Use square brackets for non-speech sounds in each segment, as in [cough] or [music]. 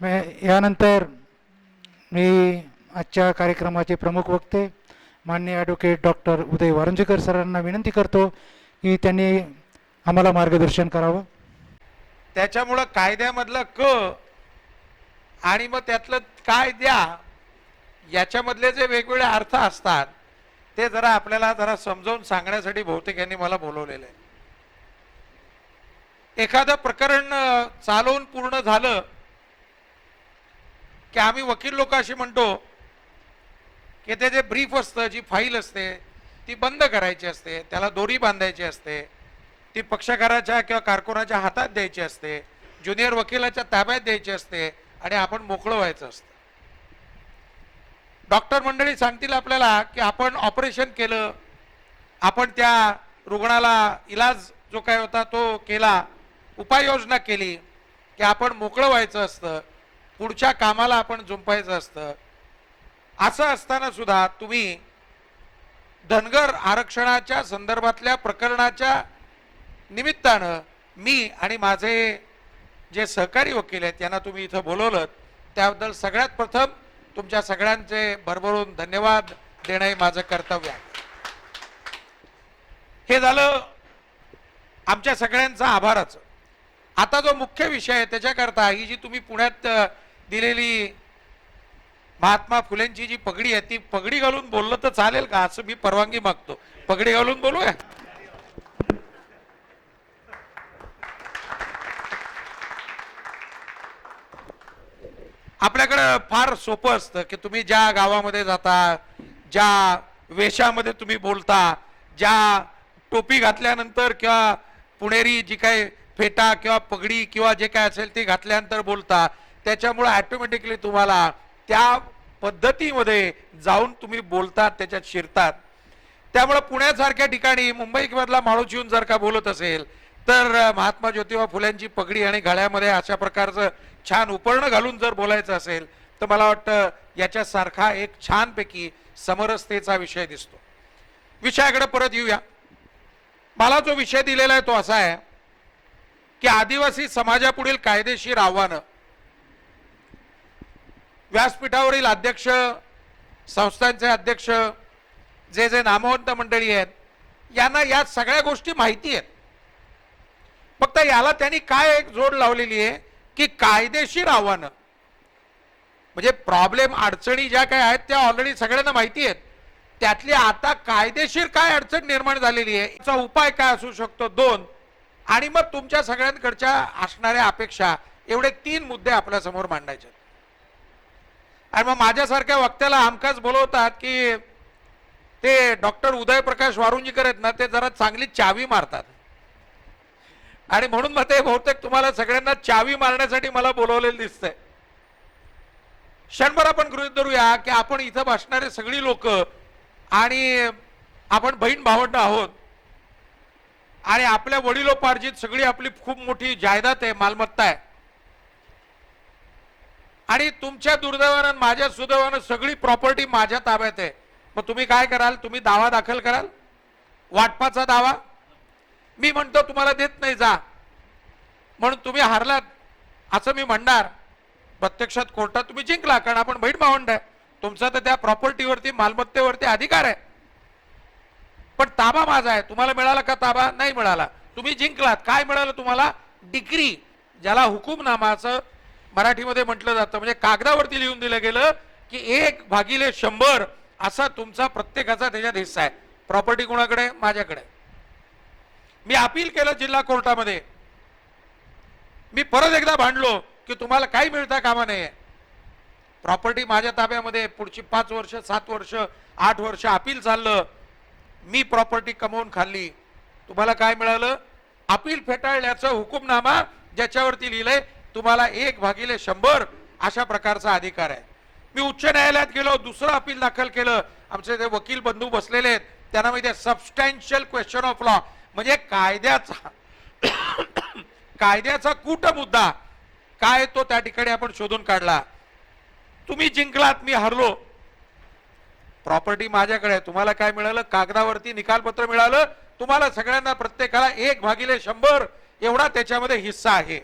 यानंतर मी आजच्या कार्यक्रमाचे प्रमुख वक्ते माननीय ॲडव्होकेट डॉक्टर उदय वारंजेकर सरांना विनंती करतो की त्यांनी आम्हाला मार्गदर्शन करावं. त्याच्यामुळं कायद्यामधलं क आणि मग त्यातलं काय द्या याच्यामधले जे वेगवेगळे अर्थ असतात ते जरा आपल्याला जरा समजावून सांगण्यासाठी बहुतेक यांनी मला बोलवलेलं आहे. एखादं प्रकरण चालवून पूर्ण झालं की आम्ही वकील लोक अशी म्हणतो की ते जे ब्रीफ असतं जी फाईल असते ती बंद करायची असते त्याला दोरी बांधायची असते ती पक्षकाराच्या किंवा कारकुनाच्या हातात द्यायची असते ज्युनियर वकिलाच्या ताब्यात द्यायची असते आणि आपण मोकळं व्हायचं असतं. डॉक्टर मंडळी सांगतील आपल्याला की आपण ऑपरेशन केलं आपण त्या रुग्णाला इलाज जो काय होता तो केला उपाययोजना केली की आपण मोकळं व्हायचं असतं. पुढच्या कामाला आपण जुंपायचं असतं. असं असताना सुद्धा तुम्ही धनगर आरक्षणाच्या संदर्भातल्या प्रकरणाच्या निमित्तानं मी आणि माझे जे सहकारी वकील आहेत यांना तुम्ही इथं बोलवलं त्याबद्दल सगळ्यात प्रथम तुमच्या सगळ्यांचे भरभरून धन्यवाद देणं हे माझं कर्तव्य आहे. हे झालं आमच्या सगळ्यांचा आभाराचं. आता जो मुख्य विषय आहे त्याच्याकरता ही जी तुम्ही पुण्यात दिलेली महात्मा फुलेंची जी पगडी आहे ती पगडी घालून बोललं तर चालेल का? असं मी परवानगी मागतो. पगडी घालून बोलूया? आपल्याकडं फार सोपं असतं की तुम्ही ज्या गावामध्ये जाता ज्या वेशामध्ये तुम्ही बोलता ज्या टोपी घातल्यानंतर किंवा पुणेरी जी काही फेटा किंवा पगडी किंवा जे काय असेल ते घातल्यानंतर बोलता त्याच्यामुळं ॲटोमॅटिकली तुम्हाला त्या पद्धतीमध्ये जाऊन तुम्ही बोलतात त्याच्यात शिरतात. त्यामुळं पुण्यासारख्या ठिकाणी मुंबई किंवा माणूस येऊन जर का बोलत असेल तर महात्मा ज्योतिबा फुल्यांची पगडी आणि गळ्यामध्ये अशा प्रकारचं छान उपर्ण घालून जर बोलायचं असेल तर मला वाटतं याच्यासारखा एक छानपैकी समरसतेचा विषय दिसतो. विषयाकडे परत येऊया. मला जो विषय दिलेला आहे तो असा आहे की आदिवासी समाजापुढील कायदेशीर आव्हानं व्यासपीठावरील अध्यक्ष संस्थांचे अध्यक्ष जे जे नामवंत मंडळी आहेत यांना या सगळ्या गोष्टी माहिती आहेत. फक्त याला त्यांनी काय एक जोड लावलेली आहे की कायदेशीर आव्हानं. म्हणजे प्रॉब्लेम अडचणी ज्या काय आहेत त्या ऑलरेडी सगळ्यांना माहिती आहेत. त्यातली आता कायदेशीर काय अडचण निर्माण झालेली आहे याचा उपाय काय असू शकतो दोन. आणि मग तुमच्या सगळ्यांकडच्या असणाऱ्या अपेक्षा एवढे तीन मुद्दे आपल्यासमोर मांडायचे आहेत. आणि मग माझ्यासारख्या वक्त्याला हमखास बोलवतात की ते डॉक्टर उदय प्रकाश वारुंजीकर आहेत ना ते जरा चांगली चावी मारतात. आणि म्हणून मग ते बहुतेक तुम्हाला सगळ्यांना चावी मारण्यासाठी मला बोलवलेलं दिसतंय. क्षणभर आपण गृहित धरूया की आपण इथं बसणारे सगळी लोक आणि आपण बहीण भावंड आहोत. आणि आपल्या वडिलोपार्जित सगळी आपली खूप मोठी जायदाद आहे मालमत्ता आहे. आणि तुमच्या दुर्दैवानं माझ्या सुदैवानं सगळी प्रॉपर्टी माझ्या ताब्यात आहे. मग तुम्ही काय कराल? तुम्ही दावा दाखल कराल? वाटपाचा दावा? मी म्हणतो तुम्हाला देत नाही जा. म्हणून तुम्ही हारलात असं मी म्हणणार. प्रत्यक्षात कोर्टात तुम्ही जिंकला कारण आपण बहीण भावंड आहे. तुमचा तर त्या प्रॉपर्टीवरती मालमत्तेवरती अधिकार आहे. पण ताबा माझा आहे. तुम्हाला मिळाला का ताबा? नाही मिळाला. तुम्ही जिंकलात. काय मिळालं तुम्हाला? डिग्री ज्याला हुकूमनामाचं मराठीमध्ये म्हटलं जातं म्हणजे कागदावरती लिहून दिलं गेलं की एक भागिले शंभर असा तुमचा प्रत्येकाचा त्याच्यात हिस्सा आहे. प्रॉपर्टी कोणाकडे माझ्याकडे मी अपील केलं जिल्हा कोर्टामध्ये. मी परत एकदा भांडलो की तुम्हाला काही मिळता कामा नये. प्रॉपर्टी माझ्या ताब्यामध्ये पुढची पाच वर्ष सात वर्ष आठ वर्ष अपील चाललं. मी प्रॉपर्टी कमवून खाल्ली. तुम्हाला काय मिळालं? अपील फेटाळल्याचं हुकुमनामा ज्याच्यावरती लिहिलंय तुम्हाला एक भागिले शंभर अशा प्रकारचा अधिकार आहे. मी उच्च न्यायालयात गेलो दुसरं अपील दाखल केलं. आमचे जे वकील बंधू बसलेले आहेत त्यांना माहिती आहे सबस्टॅन्शियल क्वेश्चन ऑफ लॉ म्हणजे कायद्याचा कायद्याचा कूट मुद्दा काय तो त्या ठिकाणी आपण शोधून काढला. तुम्ही जिंकलात मी हरलो. प्रॉपर्टी माझ्याकडे आहे तुम्हाला काय मिळालं? कागदावरती निकालपत्र मिळालं. तुम्हाला सगळ्यांना प्रत्येकाला एक भागिले शंभर एवढा त्याच्यामध्ये हिस्सा आहे.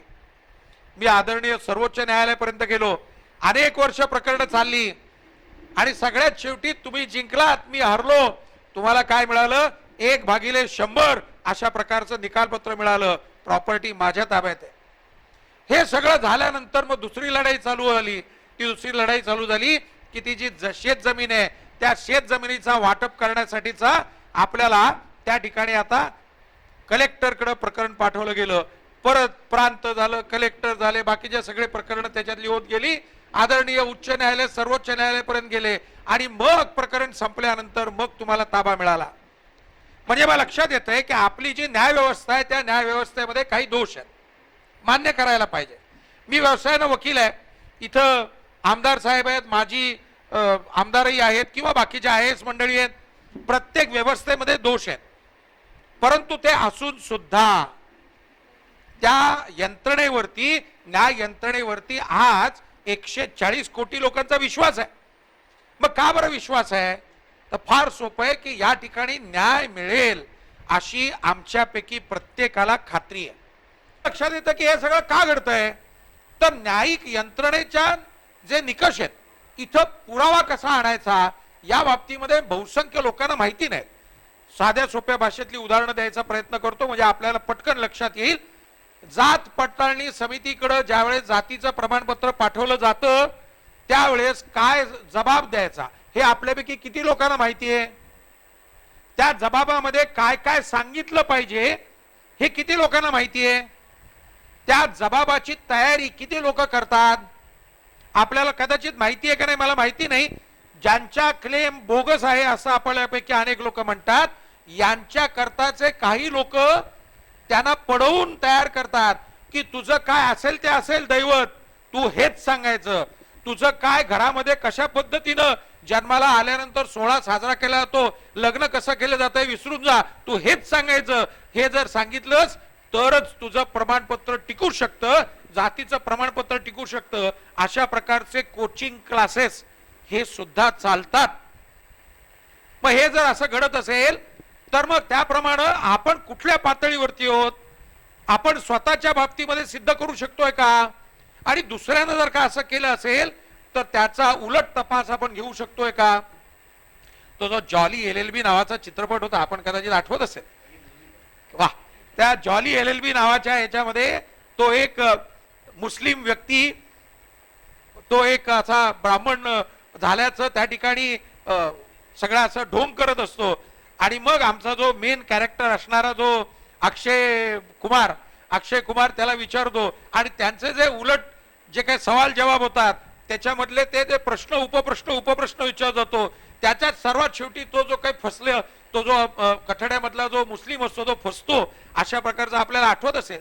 मी आदरणीय सर्वोच्च न्यायालयापर्यंत गेलो. अनेक वर्ष प्रकरणं चालली. आणि सगळ्यात शेवटी तुम्ही जिंकलात मी हरलो. तुम्हाला काय मिळालं? एक भागिले शंभर अशा प्रकारचं निकालपत्र मिळालं. प्रॉपर्टी माझ्या ताब्यात आहे. हे सगळं झाल्यानंतर मग दुसरी लढाई चालू झाली. ती दुसरी लढाई चालू झाली की ती जी ज- शेत जमीन आहे त्या शेत जमिनीचा वाटप करण्यासाठीचा आपल्याला त्या ठिकाणी आता कलेक्टरकडे प्रकरण पाठवलं गेलं. परत प्रांत झालं कलेक्टर झाले बाकीचे सगळे प्रकरण त्याच्यातली होत गेली. आदरणीय उच्च न्यायालय सर्वोच्च न्यायालयापर्यंत गेले. आणि मग प्रकरण संपल्यानंतर मग तुम्हाला ताबा मिळाला. म्हणजे मला लक्षात येत आहे की आपली जी न्यायव्यवस्था आहे त्या न्यायव्यवस्थेमध्ये काही दोष आहेत. मान्य करायला पाहिजे. मी व्यवसायानं वकील आहे. इथं आमदार साहेब आहेत माझी आमदारही आहेत किंवा बाकीचे आय एस मंडळी आहेत. प्रत्येक व्यवस्थेमध्ये दोष आहेत. परंतु ते असून सुद्धा त्या यंत्रणेवरती न्याय यंत्रणेवरती आज एकशे चाळीस कोटी लोकांचा विश्वास आहे. मग का बरं विश्वास आहे? तर फार सोपं आहे की या ठिकाणी न्याय मिळेल अशी आमच्यापैकी प्रत्येकाला खात्री आहे. लक्षात येतं की हे सगळं का घडतंय? तर न्यायिक यंत्रणेच्या जे निकष आहेत इथं पुरावा कसा आणायचा या बाबतीमध्ये बहुसंख्य लोकांना माहिती नाही साध्या सोप्या भाषेतली उदाहरणं द्यायचा प्रयत्न करतो म्हणजे आपल्याला पटकन लक्षात येईल जात पडताळणी समितीकडं ज्यावेळेस जातीचं प्रमाणपत्र पाठवलं जातं त्यावेळेस काय जबाब द्यायचा? हे आपल्यापैकी किती लोकांना माहिती आहे? त्या जबाबामध्ये काय काय सांगितलं पाहिजे हे किती लोकांना माहिती आहे? त्या जबाबाची तयारी किती लोक करतात? आपल्याला कदाचित माहिती आहे का नाही? मला माहिती नाही. ज्यांच्या क्लेम बोगस आहे असं आपल्यापैकी अनेक लोक म्हणतात. यांच्या करताचे काही लोक त्यांना पडवून तयार करतात की तुझं काय असेल ते असेल दैवत. तू हेच सांगायचं. तुझं काय घरामध्ये कशा पद्धतीनं जन्माला आल्यानंतर सोहळा साजरा केला जातो लग्न कसं केलं जातं विसरून जा. तू हेच सांगायचं. हे जर सांगितलंस तरच तुझं प्रमाणपत्र टिकू शकतं जातीचं प्रमाणपत्र टिकू शकतं. अशा प्रकारचे कोचिंग क्लासेस हे सुद्धा चालतात. मग हे जर असं घडत असेल तर मग त्याप्रमाणे आपण कुठल्या पातळीवरती आहोत? आपण स्वतःच्या बाबतीमध्ये सिद्ध करू शकतोय का? आणि दुसऱ्यानं जर का असं केलं असेल तर त्याचा उलट तपास आपण घेऊ शकतोय का? तो जो जॉली एल एल बी नावाचा चित्रपट होता आपण कदाचित आठवत असेल. वा. त्या जॉली एल एल बी नावाच्या याच्यामध्ये तो एक मुस्लिम व्यक्ती तो एक असा ब्राह्मण झाल्याचं त्या ठिकाणी सगळा असं ढोंग करत असतो. आणि मग आमचा जो मेन कॅरेक्टर असणारा जो अक्षय कुमार अक्षय कुमार त्याला विचारतो आणि त्यांचे जे उलट जे काही सवाल जवाब होतात त्याच्यामधले ते जे प्रश्न उपप्रश्न उपप्रश्न विचारला जातो त्याच्यात सर्वात शेवटी तो जो काही फसले तो जो कठड्यामधला जो मुस्लिम असतो तो फसतो. अशा प्रकारचा आपल्याला आठवत असेल.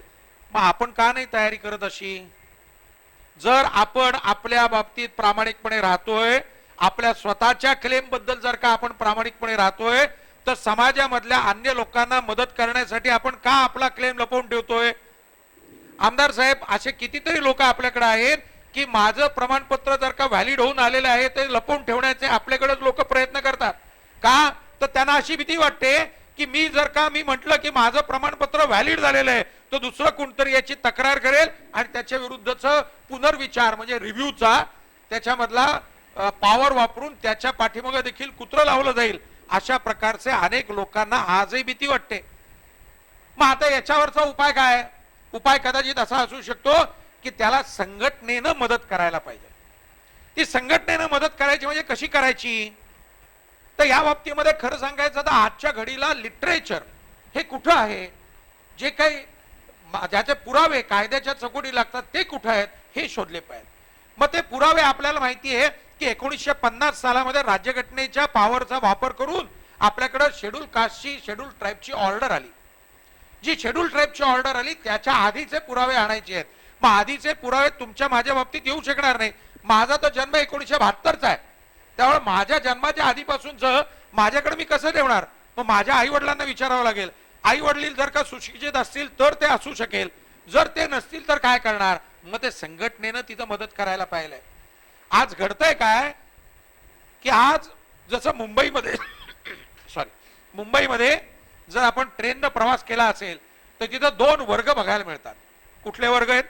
मग आपण का नाही तयारी करत अशी? जर आपण आपल्या बाबतीत प्रामाणिकपणे राहतोय आपल्या स्वतःच्या क्लेमबद्दल जर का आपण प्रामाणिकपणे राहतोय तर समाजामधल्या अन्य लोकांना मदत करण्यासाठी आपण का आपला क्लेम लपवून ठेवतोय? आमदार साहेब असे कितीतरी लोक आपल्याकडे आहेत की माझं प्रमाणपत्र जर का व्हॅलिड होऊन आलेलं आहे ते लपवून ठेवण्याचे आपल्याकडेच लोक प्रयत्न करतात. का? तर त्यांना अशी भीती वाटते की मी जर का मी म्हटलं की माझं प्रमाणपत्र व्हॅलिड झालेलं आहे तर दुसरं कोणतरी याची तक्रार करेल आणि त्याच्या विरुद्धच पुनर्विचार म्हणजे रिव्ह्यूचा त्याच्यामधला पॉवर वापरून त्याच्या पाठीमागे देखील कुत्र लावलं जाईल. अशा प्रकारचे अनेक लोकांना आजही भीती वाटते. मग आता याच्यावरचा उपाय काय? उपाय कदाचित असा असू शकतो की त्याला संघटनेनं मदत करायला पाहिजे. ती संघटनेनं मदत करायची म्हणजे कशी करायची? तर या बाबतीमध्ये खरं सांगायचं तर आजच्या घडीला लिटरेचर हे कुठं आहे? जे काही ज्याचे पुरावे कायद्याच्या चकोटी लागतात ते कुठं आहेत हे शोधले पाहिजे मग ते पुरावे आपल्याला माहिती आहे की एकोणीसशे पन्नास सालामध्ये राज्यघटनेच्या पॉवरचा वापर करून आपल्याकडं शेड्यूल कास्टची शेड्यूल ट्राईबची ऑर्डर आली. जी शेड्यूल ट्राईबची ऑर्डर आली त्याच्या आधीचे पुरावे आणायचे आहेत. मग आधीचे पुरावे तुमच्या माझ्या बाबतीत येऊ शकणार नाही. माझा तो जन्म एकोणीसशे बहात्तरचा आहे. त्यामुळे माझ्या जन्माच्या आधीपासूनच माझ्याकडे मी कसं देवणार मग माझ्या आई वडिलांना विचारावं लागेल. आई वडील जर का सुशिक्षित असतील तर ते असू शकेल. जर ते नसतील तर काय करणार? मग ते संघटनेनं तिथं मदत करायला पाहिलंय. आज घडतंय काय? की आज जसं मुंबईमध्ये सॉरी मुंबईमध्ये जर आपण ट्रेननं प्रवास केला असेल तर तिथं दोन वर्ग बघायला मिळतात. कुठले वर्ग आहेत?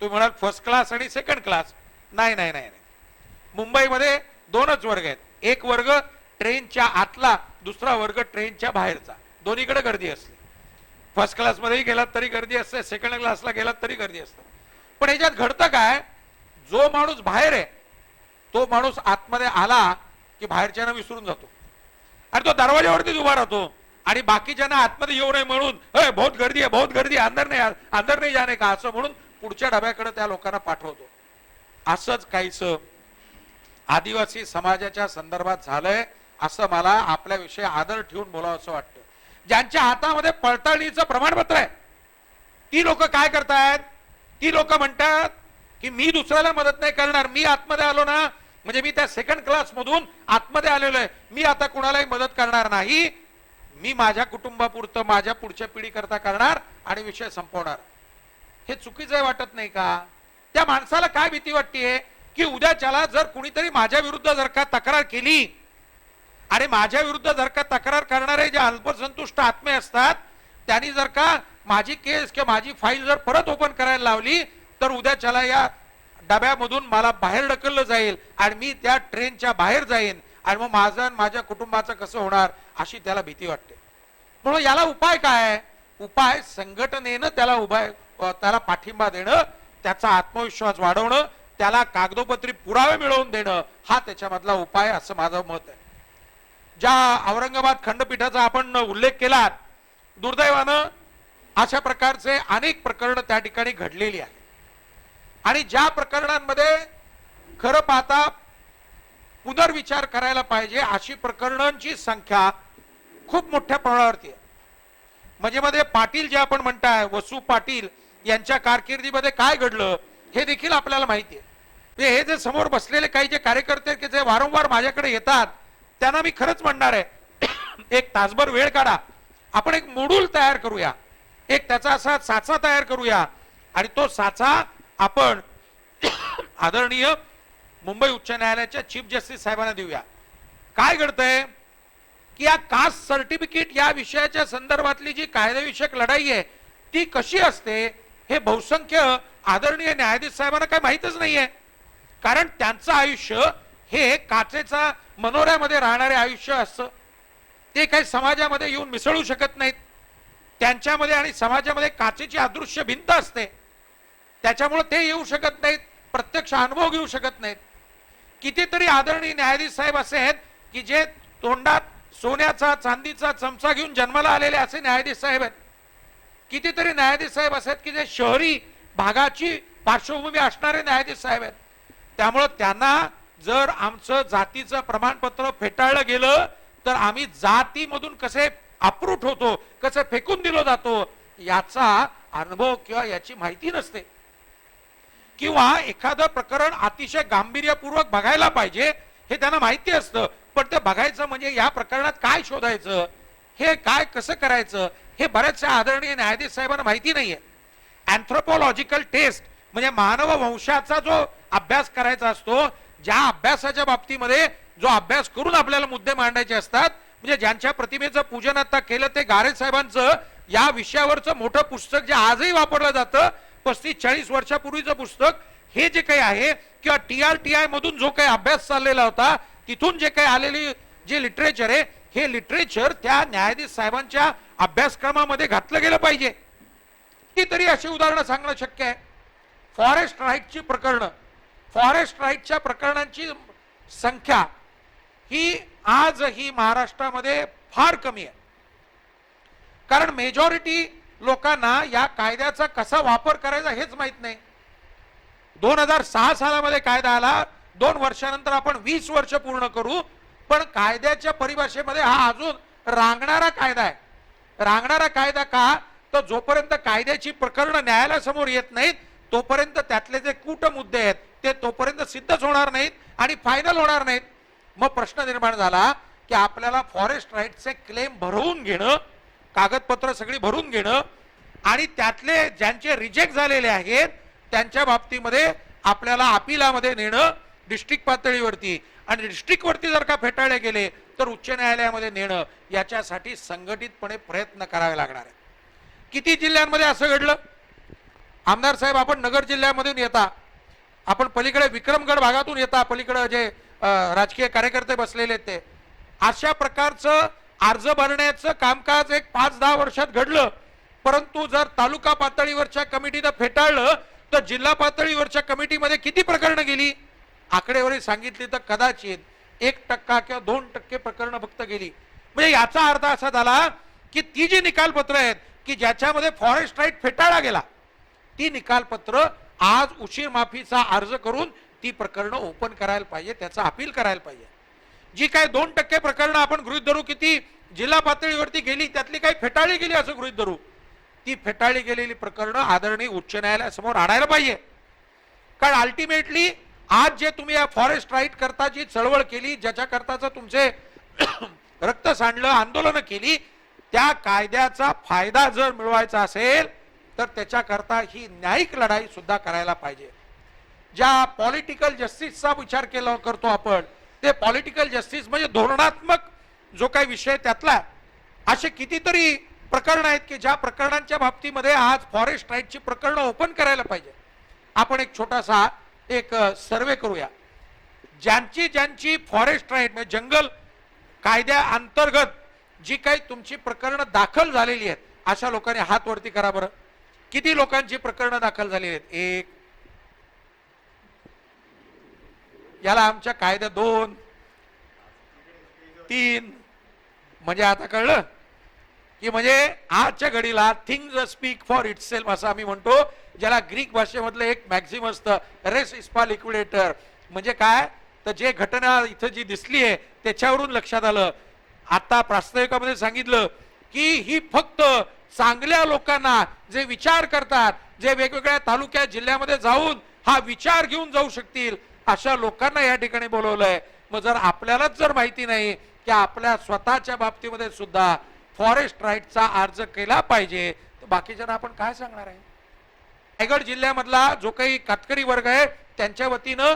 तुम्ही म्हणाल फर्स्ट क्लास आणि सेकंड क्लास नाही नाही नाही नाही. मुंबईमध्ये दोनच वर्ग आहेत. एक वर्ग ट्रेनच्या आतला दुसरा वर्ग ट्रेनच्या बाहेरचा. दोन्हीकडे गर्दी असते. फर्स्ट क्लासमध्येही गेलात तरी गर्दी असते. सेकंड क्लासला गेलात तरी गर्दी असते. पण याच्यात घडतं काय? जो माणूस बाहेर आहे तो माणूस आतमध्ये आला की बाहेरच्यांना विसरून जातो. आणि तो दरवाज्यावरतीच उभा राहतो. आणि बाकीच्यांना आतमध्ये येऊ नये म्हणून "अय, बहुत गर्दी आहे बहुत गर्दी आहे अंदर नाही अंदर नाही जाणे का? असं म्हणून पुढच्या डब्याकडे त्या लोकांना पाठवतो. असंच काहीच आदिवासी समाजाच्या संदर्भात झालंय असं मला आपल्याविषयी आदर ठेवून बोलावं असं वाटतं. ज्यांच्या हातामध्ये पडताळणीचं प्रमाणपत्र आहे ती लोक काय करतायत? ती लोक म्हणतात की मी दुसऱ्याला मदत नाही करणार मी आतमध्ये आलो ना म्हणजे मी त्या सेकंड क्लास मधून आतमध्ये आलेलो आहे. मी आता कुणालाही मदत करणार नाही. मी माझ्या कुटुंबापुरतं माझ्या पुढच्या पिढी करता करणार आणि विषय संपवणार. हे चुकीचं आहे वाटत नाही का? त्या माणसाला काय भीती वाटते की उद्याच्याला जर कुणीतरी माझ्या विरुद्ध जर का तक्रार केली आणि माझ्या विरुद्ध जर का तक्रार करणारे जे अल्पसंतुष्ट आत्मे असतात त्यांनी जर का माझी केस किंवा माझी फाईल जर परत ओपन करायला लावली तर उद्याच्याला या डब्यामधून मला बाहेर ढकललं जाईल आणि मी त्या ट्रेनच्या बाहेर जाईन आणि मग माझं आणि माझ्या कुटुंबाचं कसं होणार अशी त्याला भीती वाटते. म्हणून याला उपाय काय? आहे? उपाय संघटनेनं त्याला उभा त्याला पाठिंबा देणं त्याचा आत्मविश्वास वाढवणं त्याला कागदोपत्री पुरावे मिळवून देणं हा त्याच्यामधला उपाय असं माझं मत आहे. ज्या औरंगाबाद खंडपीठाचा आपण उल्लेख केला दुर्दैवानं अशा प्रकारचे अनेक प्रकरण त्या ठिकाणी घडलेली आहेत. आणि ज्या प्रकरणांमध्ये खरं पाहता पुनर्विचार करायला पाहिजे अशी प्रकरणांची संख्या खूप मोठ्या प्रमाणावरती आहे. म्हणजे मध्ये पाटील जे आपण म्हणताय वसू पाटील यांच्या कारकिर्दीमध्ये काय घडलं हे देखील आपल्याला माहिती आहे. हे जे समोर बसलेले काही जे कार्यकर्ते की जे वारंवार माझ्याकडे येतात त्यांना मी खरंच म्हणणार आहे एक तासभर वेळ काढा. आपण एक मोडूल तयार करूया. एक त्याचा असा साचा तयार करूया. आणि तो साचा आपण आदरणीय मुंबई उच्च न्यायालयाच्या चीफ जस्टिस साहेबांना देऊया. काय घडतंय? की या कास्ट सर्टिफिकेट या विषयाच्या संदर्भातली जी कायदेविषयक लढाई आहे ती कशी असते हे बहुसंख्य आदरणीय न्यायाधीश साहेबांना काय माहीतच नाहीये. कारण त्यांचं आयुष्य हे काचेचा मनोऱ्यामध्ये राहणारे आयुष्य असतं. ते काही समाजामध्ये येऊन मिसळू शकत नाहीत. त्यांच्यामध्ये आणि समाजामध्ये काचेची अदृश्य भिंत असते. त्याच्यामुळे ते येऊ शकत नाहीत प्रत्यक्ष अनुभव घेऊ शकत नाहीत. कितीतरी आदरणीय न्यायाधीश साहेब असे आहेत की जे तोंडात सोन्याचा चांदीचा चमचा घेऊन जन्माला आलेले असे न्यायाधीश साहेब आहेत. कितीतरी न्यायाधीश साहेब असे आहेत की जे शहरी भागाची पार्श्वभूमी असणारे न्यायाधीश साहेब आहेत. त्यामुळं त्यांना जर आमचं जातीचं प्रमाणपत्र फेटाळलं गेलं तर आम्ही जातीमधून कसे अप्रूट होतो कसे फेकून दिलो जातो याचा अनुभव किंवा याची माहिती नसते. किंवा एखादं प्रकरण अतिशय गांभीर्यपूर्वक बघायला पाहिजे हे त्यांना माहिती असतं. पण ते बघायचं म्हणजे या प्रकरणात काय शोधायचं हे काय कसं करायचं हे बऱ्याचशा आदरणीय न्यायाधीश साहेबांना माहिती नाहीये. अँथ्रोपॉलॉजिकल टेस्ट म्हणजे मानव वंशाचा जो अभ्यास करायचा असतो ज्या अभ्यासाच्या बाबतीमध्ये जो अभ्यास करून आपल्याला मुद्दे मांडायचे असतात म्हणजे ज्यांच्या प्रतिमेचं पूजन आता केलं ते गारे साहेबांचं या विषयावरचं मोठं पुस्तक जे आजही वापरलं जातं पस्तीस चाळीस वर्षापूर्वीचं पुस्तक हे जे काही आहे किंवा टी आर टी आय मधून जो काही अभ्यास चाललेला होता तिथून जे काही आलेली जे लिटरेचर आहे हे लिटरेचर त्या न्यायाधीश साहेबांच्या अभ्यासक्रमामध्ये घातलं गेलं पाहिजे. कितीतरी अशी उदाहरणं सांगणं शक्य आहे. फॉरेस्ट राईटची प्रकरणं. फॉरेस्ट राईटच्या प्रकरणांची संख्या ही आजही महाराष्ट्रामध्ये फार कमी आहे. कारण मेजॉरिटी लोकांना या कायद्याचा कसा वापर करायचा हेच माहीत नाही. दोन हजार सहा सालामध्ये कायदा आला. दोन वर्षानंतर आपण वीस वर्ष पूर्ण करू. पण कायद्याच्या परिभाषेमध्ये हा अजून रांगणारा कायदा आहे. रांगणारा कायदा का? तर जोपर्यंत कायद्याची प्रकरणं न्यायालयासमोर येत नाहीत तोपर्यंत त्यातले जे कूट मुद्दे आहेत ते तोपर्यंत सिद्धच होणार नाहीत आणि फायनल होणार नाहीत. मग प्रश्न निर्माण झाला की आपल्याला फॉरेस्ट राईटचे क्लेम भरवून घेणं कागदपत्र सगळी भरून घेणं आणि त्यातले ज्यांचे रिजेक्ट झालेले आहेत त्यांच्या बाबतीमध्ये आपल्याला अपिलामध्ये नेणं डिस्ट्रिक्ट पातळीवरती. आणि डिस्ट्रिक्टवरती जर का फेटाळले गेले तर उच्च न्यायालयामध्ये नेणं याच्यासाठी संघटितपणे प्रयत्न करावे लागणार आहे किती जिल्ह्यांमध्ये असं घडलं? आमदार साहेब आपण नगर जिल्ह्यामधून येता. आपण पलीकडे विक्रमगड भागातून येता. पलीकडे जे राजकीय कार्यकर्ते बसलेले ते. अशा प्रकारचं अर्ज भरण्याचं कामकाज एक पाच दहा वर्षात घडलं. परंतु जर तालुका पातळीवरच्या कमिटीनं फेटाळलं तर जिल्हा पातळीवरच्या कमिटीमध्ये किती प्रकरणं गेली? आकडेवारी सांगितली तर कदाचित एक टक्का किंवा दोन टक्के प्रकरणं फक्त गेली. म्हणजे याचा अर्थ असा झाला की ती जी निकालपत्र आहेत की ज्याच्यामध्ये फॉरेस्ट राईट फेटाळला गेला ती निकालपत्र आज उशीर माफीचा अर्ज करून ती प्रकरणं ओपन करायला पाहिजे त्याचा अपील करायला पाहिजे. जी काय दोन टक्के प्रकरणं आपण गृहित धरू किती जिल्हा पातळीवरती गेली त्यातली काही फेटाळली गेली असं गृहित धरू. ती फेटाळली गेलेली प्रकरणं आदरणीय उच्च न्यायालयासमोर आणायला पाहिजे. कारण अल्टिमेटली आज जे तुम्ही या फॉरेस्ट राईट करता जी चळवळ केली ज्याच्याकरताचं तुमचे [coughs] रक्त सांडलं आंदोलनं केली त्या कायद्याचा फायदा जर मिळवायचा असेल तर त्याच्याकरता ही न्यायिक लढाई सुद्धा करायला पाहिजे. ज्या पॉलिटिकल जस्टिसचा विचार केला करतो आपण ते पॉलिटिकल जस्टिस म्हणजे धोरणात्मक जो काही विषय त्यातला असे कितीतरी प्रकरण आहेत की ज्या प्रकरणांच्या बाबतीमध्ये आज फॉरेस्ट राईटची प्रकरणं ओपन करायला पाहिजे. आपण एक छोटासा एक सर्वे करूया. ज्यांची ज्यांची फॉरेस्ट राईट म्हणजे जंगल कायद्या अंतर्गत जी काही तुमची प्रकरणं दाखल झालेली आहेत अशा लोकांनी हात वरती करा बरं. किती लोकांची प्रकरणं दाखल झालेली आहेत? एक याला आमच्या कायद्या दोन तीन. म्हणजे आता कळलं? की म्हणजे आजच्या घडीला things speak for itself असं आम्ही म्हणतो ज्याला ग्रीक भाषेमधलं एक मॅक्झिम असतं रेस इस्पा लिक्विडेटर म्हणजे काय? तर जे घटना इथं जी दिसली आहे त्याच्यावरून लक्षात आलं. आता प्रास्ताविकामध्ये सांगितलं की ही फक्त चांगल्या लोकांना जे विचार करतात जे वेगवेगळ्या तालुक्या जिल्ह्यामध्ये जाऊन हा विचार घेऊन जाऊ शकतील. अशा लोकांना या ठिकाणी बोलवलंय. मग जर आपल्यालाच जर माहिती नाही की आपल्या स्वतःच्या बाबतीमध्ये सुद्धा फॉरेस्ट राईटचा अर्ज केला पाहिजे तर बाकीच्यांना आपण काय सांगणार आहे? रायगड जिल्ह्यामधला जो काही कातकरी वर्ग आहे त्यांच्या वतीनं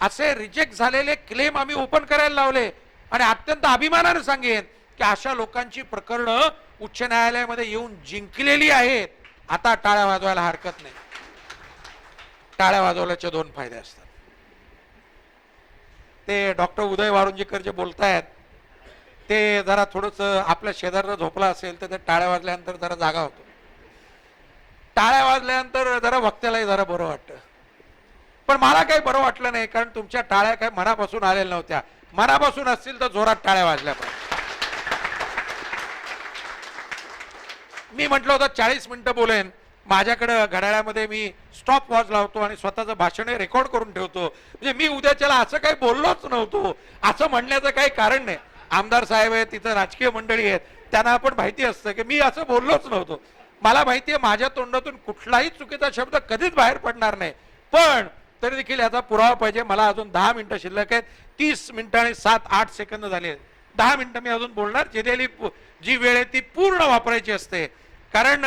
असे रिजेक्ट झालेले क्लेम आम्ही ओपन करायला लावले. आणि अत्यंत अभिमानाने सांगेन की अशा लोकांची प्रकरणं उच्च न्यायालयामध्ये येऊन जिंकलेली आहेत. आता टाळ्या वाजवायला हरकत नाही. टाळ्या वाजवल्याचे दोन फायदे असतात. ते डॉक्टर उदय वारुंजीकर जे बोलतायत ते जरा थोडस आपल्या शेजारनं झोपला असेल तर ते टाळ्या वाजल्यानंतर जरा जागा होतो. टाळ्या वाजल्यानंतर जरा वक्त्यालाही जरा बरं वाटतं. पण मला काही बरं वाटलं नाही कारण तुमच्या टाळ्या काही मनापासून आलेल्या नव्हत्या. मनापासून असतील तर जोरात टाळ्या वाजल्या पाहिजे. मी म्हटलं होतं चाळीस मिनिटं बोलेन माझ्याकडं घड्याळामध्ये मी स्टॉप वॉच लावतो आणि स्वतःचं भाषण रेकॉर्ड करून ठेवतो. म्हणजे मी उद्याच्याला असं काही बोललोच नव्हतो. असं म्हणण्याचं काही कारण नाही. आमदार साहेब आहेत तिथं राजकीय मंडळी आहेत त्यांना आपण माहिती असतं की मी असं बोललोच नव्हतो. मला माहिती आहे माझ्या तोंडातून कुठलाही चुकीचा शब्द कधीच बाहेर पडणार नाही. पण तरी देखील याचा पुरावा पाहिजे. मला अजून दहा मिनिटं शिल्लक आहेत. तीस मिनिटं आणि सात आठ सेकंद झाले आहेत. दहा मिनिटं मी अजून बोलणार. दिलेली पु- जी वेळ आहे ती पूर्ण वापरायची असते. कारण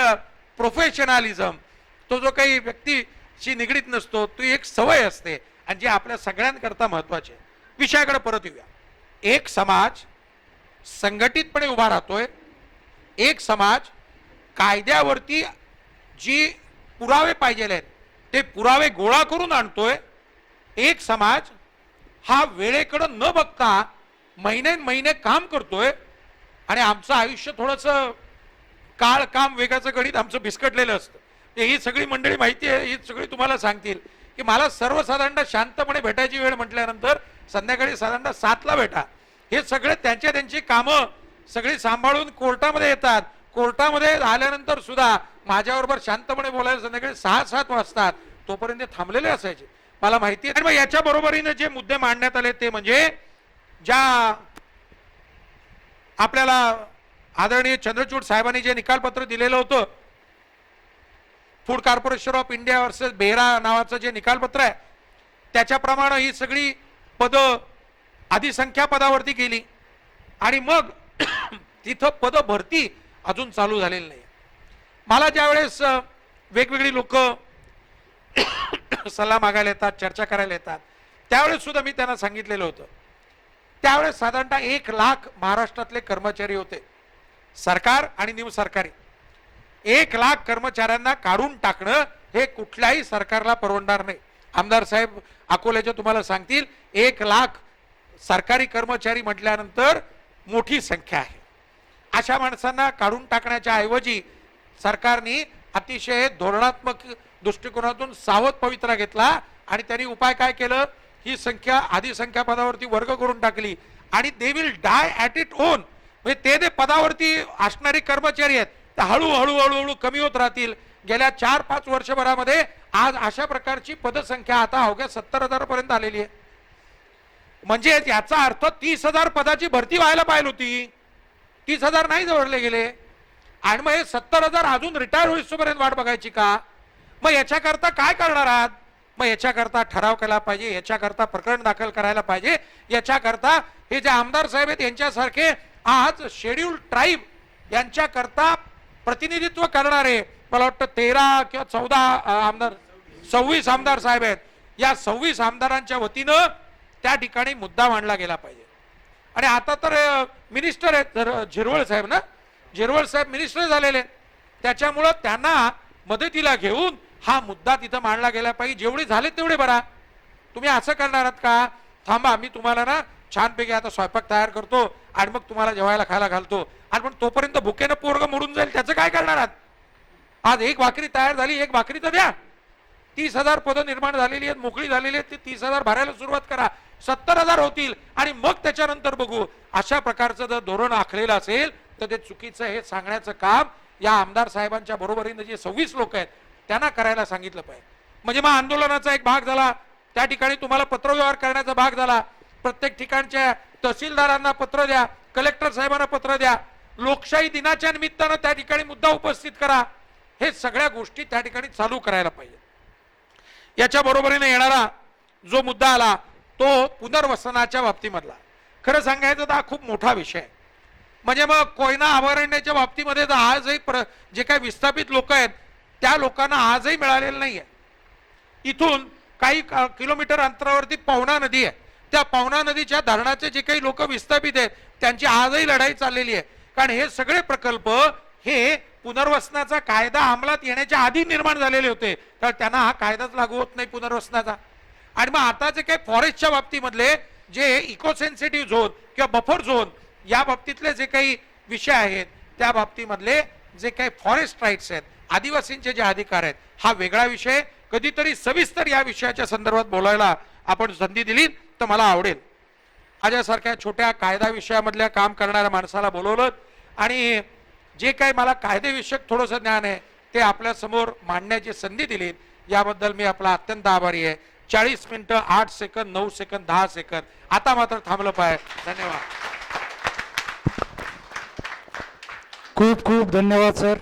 प्रोफेशनलिझम तो जो काही व्यक्तीशी निगडीत नसतो ती एक सवय असते आणि जी आपल्या सगळ्यांकरता महत्वाची आहे. विषयाकडे परत येऊया. एक समाज संघटितपणे उभा राहतोय. एक समाज कायद्यावरती जी पुरावे पाहिजे आहेत ते पुरावे गोळा करून आणतोय. एक समाज हा वेळेकडं न बघता महिने महिने काम करतोय आणि आमचं आयुष्य थोडंसं काळ काम वेगाचं गणित आमचं बिस्कटलेलं असतं. ते ही सगळी मंडळी माहिती आहे ही सगळी तुम्हाला सांगतील की मला सर्वसाधारणतः शांतपणे भेटायची वेळ म्हटल्यानंतर संध्याकाळी साधारण सातला भेटा. हे सगळे त्यांच्या त्यांची कामं सगळी सांभाळून कोर्टामध्ये येतात. कोर्टामध्ये आल्यानंतर सुद्धा माझ्याबरोबर शांतपणे बोलायला संध्याकाळी सहा सात वाजतात तोपर्यंत ते थांबलेले असायचे. मला माहिती आहे आणि मग याच्या बरोबरीने जे मुद्दे मांडण्यात आले ते म्हणजे ज्या आपल्याला आदरणीय चंद्रचूड साहेबांनी जे निकालपत्र दिलेलं होतं food corporation of India versus Behera नावाचं जे निकालपत्र आहे त्याच्याप्रमाणे ही सगळी पदं अधिसंख्या पदावरती गेली. आणि मग [clears throat] तिथं पद भरती अजून चालू झालेली नाही. मला ज्यावेळेस वेगवेगळी लोक [clears throat] सल्ला मागायला येतात चर्चा करायला येतात त्यावेळेस सुद्धा मी त्यांना सांगितलेलं होतं. त्यावेळेस साधारणतः एक लाख महाराष्ट्रातले कर्मचारी होते. सरकार आणि निमसरकारी एक लाख कर्मचाऱ्यांना काढून टाकणं हे कुठल्याही सरकारला परवडणार नाही. आमदार साहेब अकोल्याचे तुम्हाला सांगतील एक लाख सरकारी कर्मचारी म्हटल्यानंतर मोठी संख्या आहे. अशा माणसांना काढून टाकण्याच्या ऐवजी सरकारने अतिशय धोरणात्मक दृष्टिकोनातून सावध पवित्रा घेतला आणि त्यांनी उपाय काय केलं? ही संख्या आधी संख्या पदावरती वर्ग करून टाकली. आणि they will die at it own म्हणजे ते जे पदावरती असणारे कर्मचारी आहेत ते हळूहळू हळूहळू कमी होत राहतील. गेल्या चार पाच वर्षभरामध्ये आज अशा प्रकारची पदसंख्या आता अवघ्या सत्तर हजारपर्यंत आलेली आहे. म्हणजे याचा अर्थ तीस हजार पदाची भरती व्हायला पाहिजे होती. तीस हजार नाही जवळले गेले. आणि मग हे सत्तर हजार अजून रिटायर होईपर्यंत वाट बघायची का? मग याच्याकरता काय करणार आहात? मग याच्याकरता ठराव केला पाहिजे याच्याकरता प्रकरण दाखल करायला पाहिजे याच्याकरता हे जे आमदार साहेब आहेत यांच्यासारखे आज शेड्यूल ट्राईब यांच्याकरता प्रतिनिधित्व करणारे मला वाटतं तेरा किंवा चौदा आमदार सव्वीस आमदार साहेब आहेत. या सव्वीस आमदारांच्या वतीनं त्या ठिकाणी मुद्दा मांडला गेला पाहिजे. आणि आता तर मिनिस्टर आहेत तर झिरवळ साहेब ना? झिरवळ साहेब मिनिस्टर झालेले आहेत. त्याच्यामुळं त्यांना मदतीला घेऊन हा मुद्दा तिथं मांडला गेला पाहिजे. जेवढे झाले तेवढे बरा. तुम्ही असं करणार आहात का? थांबा मी तुम्हाला ना छानपैकी आता स्वयंपाक तयार करतो आणि मग तुम्हाला जेवायला खायला घालतो. आणि पण तोपर्यंत भुकेनं पोरग मोडून जाईल त्याचं काय करणार आहात आज एक भाकरी तयार झाली एक भाकरी तर द्या. तीस हजार पदं निर्माण झालेली आहेत मोकळी झालेली आहेत ती तीस हजार भरायला सुरुवात करा. सत्तर हजार होतील आणि मग त्याच्यानंतर बघू. अशा प्रकारचं जर धोरण आखलेलं असेल तर ते चुकीचं हे सांगण्याचं काम या आमदार साहेबांच्या बरोबरीनं जे सव्वीस लोक आहेत त्यांना करायला सांगितलं पाहिजे. म्हणजे मग आंदोलनाचा एक भाग झाला. त्या ठिकाणी तुम्हाला पत्रव्यवहार करण्याचा भाग झाला. प्रत्येक ठिकाणच्या तहसीलदारांना पत्र द्या कलेक्टर साहेबांना पत्र द्या. लोकशाही दिनाच्या निमित्तानं त्या ठिकाणी मुद्दा उपस्थित करा. हे सगळ्या गोष्टी त्या ठिकाणी चालू करायला पाहिजे. याच्या बरोबरीने येणारा जो मुद्दा आला तो पुनर्वसनाच्या बाबतीमधला. खरं सांगायचं तर हा खूप मोठा विषय. आहे म्हणजे मग कोयना अभयारण्याच्या बाबतीमध्ये तर आजही प्र जे काही विस्थापित लोक आहेत त्या लोकांना आजही मिळालेलं नाही आहे इथून काही किलोमीटर अंतरावरती पवना नदी आहे. त्या पवना नदीच्या धरणाचे जे काही लोक विस्थापित आहेत त्यांची आजही लढाई चाललेली आहे. कारण हे सगळे प्रकल्प हे पुनर्वसनाचा कायदा अंमलात येण्याच्या आधी निर्माण झालेले होते. तर त्यांना हा कायदाच लागू होत नाही पुनर्वसनाचा. आणि मग आता जे काही फॉरेस्टच्या बाबतीमधले जे इको सेन्सिटिव्ह झोन किंवा बफर झोन या बाबतीतले जे काही विषय आहेत त्या बाबतीमधले जे काही फॉरेस्ट राईट्स आहेत आदिवासींचे जे अधिकार आहेत हा वेगळा विषय. कधीतरी सविस्तर या विषयाच्या संदर्भात बोलायला आपण संधी दिली. तर मला आवडेल. माझ्यासारख्या छोट्या कायदा विषयामधल्या काम करणाऱ्या माणसाला बोलवलं आणि जे काही मला कायदेविषयक थोडंसं ज्ञान आहे ते आपल्यासमोर मांडण्याची संधी दिली. याबद्दल मी आपला अत्यंत आभारी आहे. चाळीस मिनिटं आठ सेकंद नऊ सेकंद दहा सेकंद. आता मात्र थांबलं पाहिजे धन्यवाद. खूप खूप धन्यवाद सर.